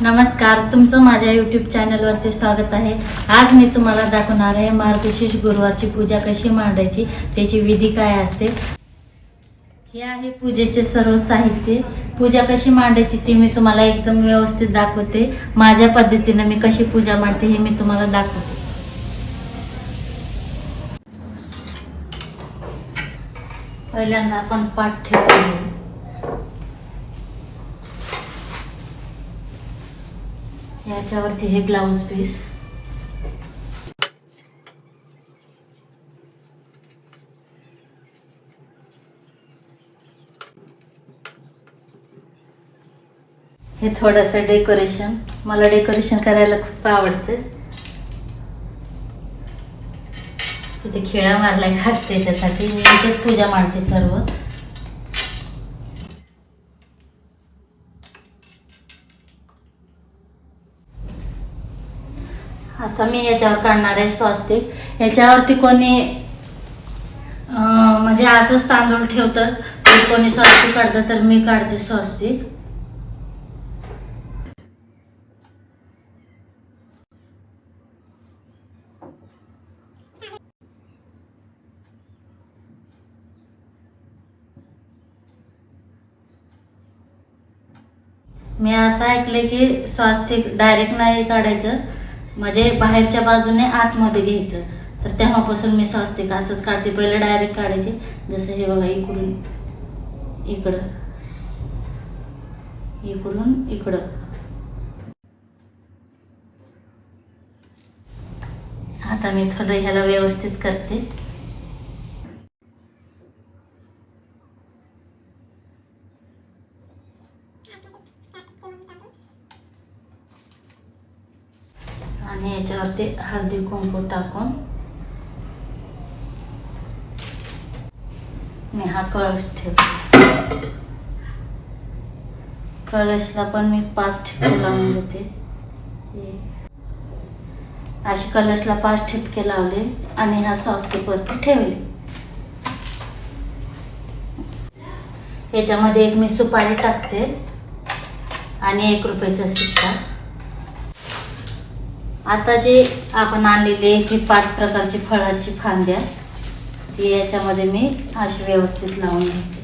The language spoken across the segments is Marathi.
नमस्कार तुमचं माझ्या यूट्यूब चॅनलवरती स्वागत आहे. आज मी तुम्हाला दाखवणार आहे मार्गशीर्ष गुरुवारची पूजा कशी मांडायची त्याची विधी काय असते. हे आहे पूजेचे सर्व साहित्य. पूजा कशी मांडायची ती मी तुम्हाला एकदम व्यवस्थित दाखवते. माझ्या पद्धतीने मी कशी पूजा मांडते हे मी तुम्हाला दाखवते. पहिल्यांदा आपण पाठ ठेवून याच्यावरती हे ब्लाऊज पीस हे थोडंसं डेकोरेशन मला डेकोरेशन करायला खूप आवडतं. तिथे खेळा मारलाय खास त्याच्यासाठी. मी इथेच पूजा मांडते सर्व. आता मी याच्यावर काढणार आहे स्वास्तिक. याच्यावरती कोणी अं, म्हणजे असंच तांदूळ ठेवतं तर कोणी स्वस्तिक काढतं तर मी काढते स्वस्तिक. मी असं ऐकलंय की स्वास्तिक डायरेक्ट नाही काढायचं. म्हणजे बाहेरच्या बाजूने आतमध्ये घ्यायचं. तर तेव्हापासून मी स्वास्तिक असंच काढते. पहिले डायरेक्ट काढायचे. जसं हे बघा इकडून इकडं. इकडून इकडं. आता मी थोडं ह्याला व्यवस्थित करते. आणि याच्यावरती हळदी कुंकू टाकून. मी हा कळश ठेवते. कळशला पण मी पाच ठिपके लावून घेते. असे कलशला पाच ठिपके लावले आणि हा स्वस्तिकवरती ठेवले. याच्यामध्ये एक मी सुपारी टाकते आणि एक रुपयाचा सिक्का. आता जे आपण आणलेले जी पाच प्रकारची फळाची फांद्या ती याच्यामध्ये मी अशी व्यवस्थित लावून घेते.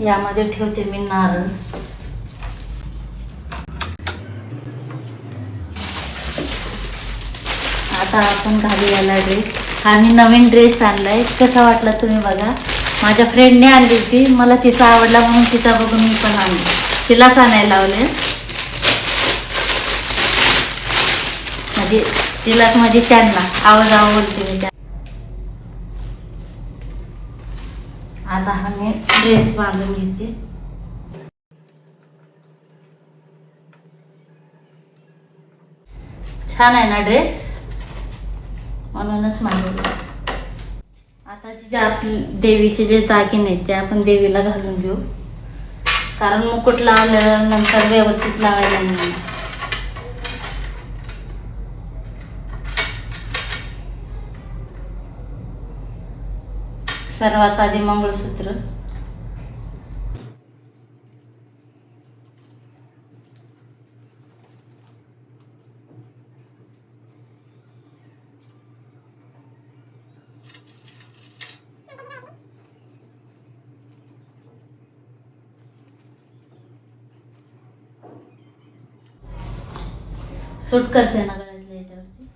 यामध्ये ठेवते मी नारळ. आता आपण घालू याला ड्रेस हा मी नवीन ड्रेस आणलाय. कसा वाटला तुम्ही बघा. माझ्या फ्रेंडने आणली होती. मला तिचा आवडला म्हणून तिचा बघून मी पण आणली. तिलाच आणायला लावले. म्हणजे तिलाच म्हणजे त्यांना. आवाज आवडते बोलते मी त्या आता हा मी ड्रेस बांधून घेते. छान आहे ना ड्रेस म्हणूनच मागवला. आताची जे आपली देवीचे जे दागिने आहेत ते आपण देवीला घालून घेऊ कारण मुकुट लावल्यानंतर व्यवस्थित लावायला नाही सर्वात आधी मंगळसूत्र. सूट करते ना गळ्यातल्या याच्यावरती.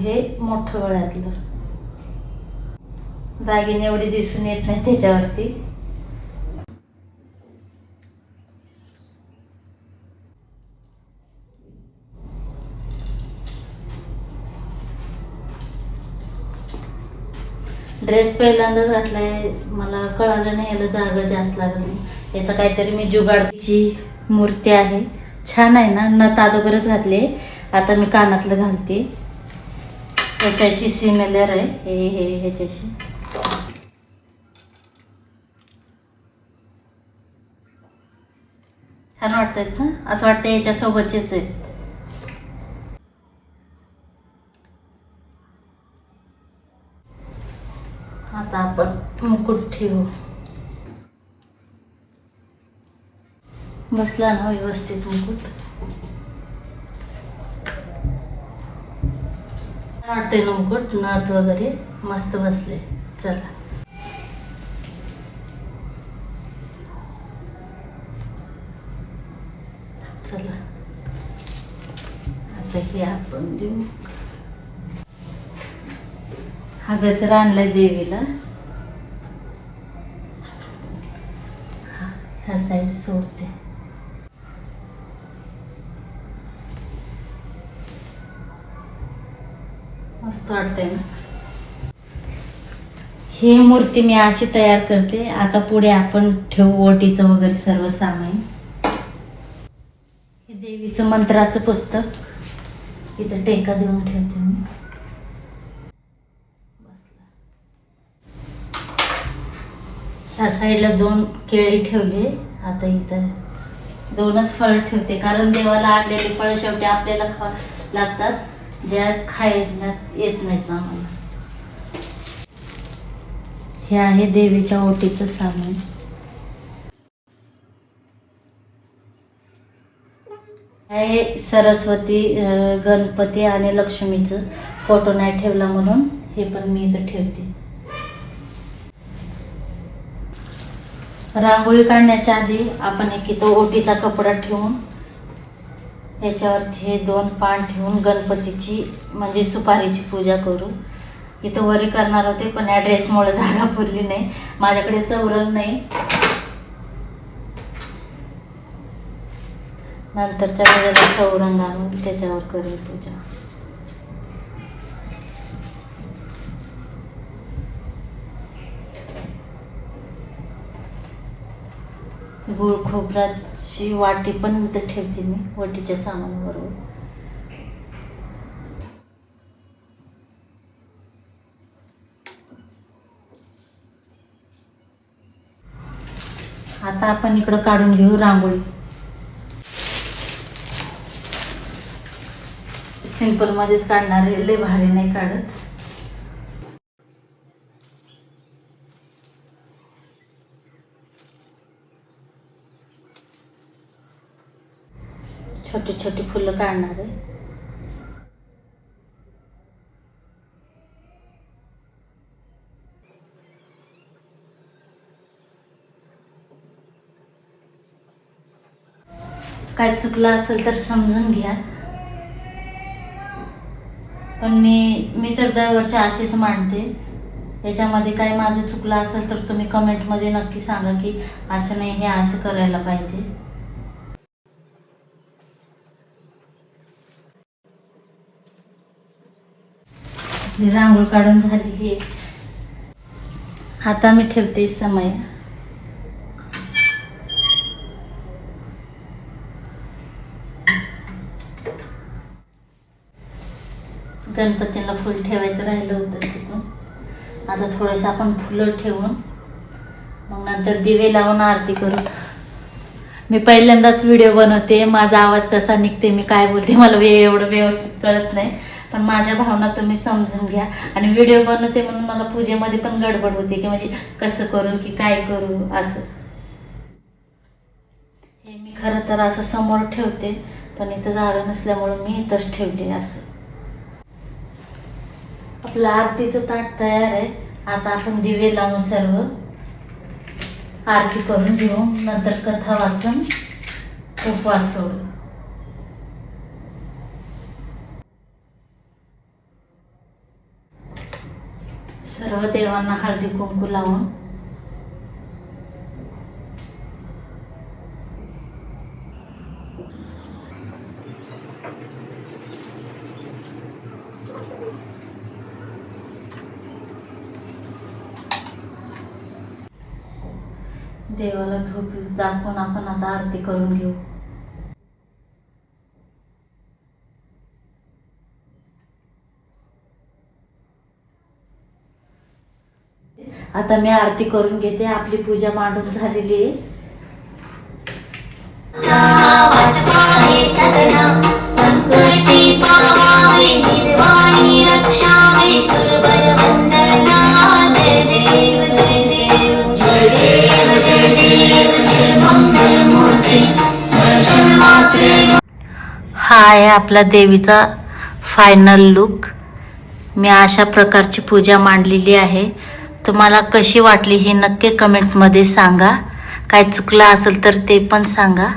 हे मोठं गळ्यातलं. दागिने एवढी दिसून येत नाही त्याच्यावरती. ड्रेस पहिल्यांदाच घातलाय. मला कळालं नाही याला जागा जास्त लागली. याचा काहीतरी मी जुगाडची मूर्ती आहे. छान आहे ना? नथ अगोदरच घातले आता मी कानातलं घालते. याच्याशी सिमिलर आहे. हे हे ह्याच्याशी. छान वाटतात ना? असं वाटतं याच्यासोबतचेच आहेत. आता आपण मुकुट ठेवू. बसला ना व्यवस्थित मुकुट. वाटते ना मुकुट नथ वगैरे मस्त बसले. चला. चला. आता हे आपण देऊ. हा गजरा आणलाय देवीला. हा, ह्या साईड सोडते. मस्त वाटतंय ना. ही मूर्ती मी अशी तयार करते. आता पुढे आपण ठेवू ओटीचं वगैरे सर्व सामान. हे देवीचं मंत्राचं पुस्तक. इथं टेका देऊन ठेवते मी. ह्या साईडला दोन केळी ठेवले. आता इथं दोनच फळ ठेवते. कारण देवाला आणलेले फळ शेवटी आपल्याला खा लागतात. ज्या खायला येत नाहीत आम्हाला. हे आहे देवीच्या ओटीचं सामान. आहे सरस्वती गणपती आणि लक्ष्मीचं फोटो नाही ठेवला म्हणून हे पण मी इथं ठेवते. रांगोळी काढण्याच्या आधी आपण एक इथं ओटीचा कपडा ठेवून याच्यावरती हे दोन पान ठेवून गणपतीची म्हणजे सुपारीची पूजा करू. इथं वरी करणार होते पण या ड्रेसमुळे जागा पुरली नाही. माझ्याकडे चौरण नाही. नंतरच्या वेळेला चौरंग आणून त्याच्यावर करेल पूजा. खोबऱ्याची वाटी पण इथं ठेवते मी वाटीच्या सामानाबरोबर. आता आपण इकडं काढून घेऊ रांगोळी. सिंपल मध्येच काढणार आहे लय भारी नाही काढत. छोटी छोटी फुलं काढणार आहे. काय चुकलं असेल तर समजून घ्या. पण मी मी तर दरवर्षी अशीच मांडते. याच्यामध्ये काय माझं चुकलं असेल तर तुम्ही कमेंटमध्ये नक्की सांगा की असं नाही हे असं करायला पाहिजे. आपली रांगोळ काढून झालेली आहे. आता मी ठेवते समय. गणपतीला फुल ठेवायचं राहिलं होतं चुकून आता थोडंसं आपण फुलं ठेवून मग नंतर दिवे लावून आरती करू. मी पहिल्यांदाच व्हिडिओ बनवते. माझा आवाज कसा निघते मी काय बोलते मला एवढं व्यवस्थित कळत नाही. पण माझ्या भावना तुम्ही समजून घ्या. आणि व्हिडिओ बनवते म्हणून मला पूजेमध्ये पण गडबड होते की म्हणजे कसं करू की काय करू असं. हे मी खरं तर असं समोर ठेवते पण इथं जागा नसल्यामुळं मी इथंच ठेवले असं. आपलं आरतीचं ताट तयार आहे. आता आपण दिवे लावून सर्व आरती करून घेऊ. नंतर कथा वाचून उपवास सोडू. सर्व देवांना हळदी कुंकू लावून. देवाला धूप दाखवून आपण आता आरती करून घेऊ. आता मी आरती करून घेते आपली पूजा मांडून झालेली हा आहे आपला देवीचा फायनल लुक मी अशा प्रकारची पूजा मांडलेली आहे. तुम्हाला कशी वाटली हे नक्की कमेंटमध्ये सांगा. काय चुकलं असेल तर ते पण सांगा.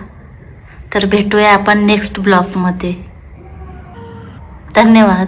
तर भेटूया आपण नेक्स्ट ब्लॉगमध्ये. धन्यवाद.